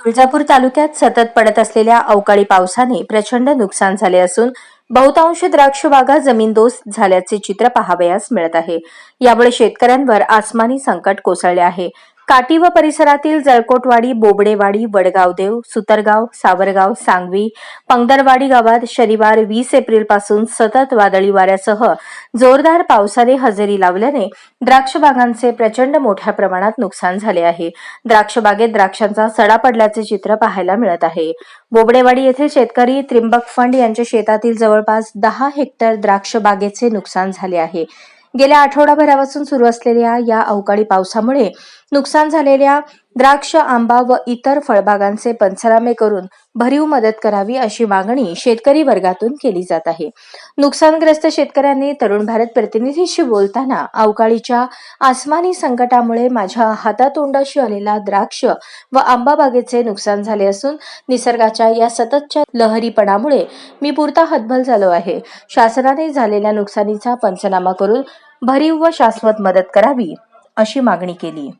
तुळजापूर तालुक्यात सतत पडत असलेल्या अवकाळी पावसाने प्रचंड नुकसान झाले असून बहुतांश द्राक्ष बागा जमीनदोस्त झाल्याचे चित्र पाहावयास मिळत आहे. यामुळे शेतकऱ्यांवर आसमानी संकट कोसळले आहे. काटी व परिसरातील जळकोटवाडी बोबडेवाडी वडगावदेव सुतरगाव सावरगाव सांगवी पंगदरवाडी गावात शनिवार वीस एप्रिलपासून सतत वादळी वाऱ्यासह जोरदार पावसाने हजेरी लावल्याने द्राक्ष बागांचे प्रचंड मोठ्या प्रमाणात नुकसान झाले आहे. द्राक्ष बागेत द्राक्षांचा सडा पडल्याचे चित्र पाहायला मिळत आहे. बोबडेवाडी येथील शेतकरी त्रिंबक फंड यांच्या शेतातील जवळपास दहा हेक्टर द्राक्ष बागेचे नुकसान झाले आहे. गेल्या आठवडाभरापासून सुरू असलेल्या या अवकाळी पावसामुळे नुकसान झालेल्या द्राक्ष आंबा व इतर फळबागांचे पंचनामे करून भरीव मदत करावी अशी मागणी शेतकरी वर्गातून केली जात आहे. नुकसानग्रस्त शेतकऱ्यांनी तरुण भारत प्रतिनिधीशी बोलताना अवकाळीच्या आसमानी संकटामुळे माझ्या हातातोंडाशी आलेला द्राक्ष व आंबा बागेचे नुकसान झाले असून निसर्गाच्या या सततच्या लहरीपणामुळे मी पुरता हतबल झालो आहे. शासनाने झालेल्या नुकसानीचा पंचनामा करून भरीव व शाश्वत मदत करावी अशी मागणी केली.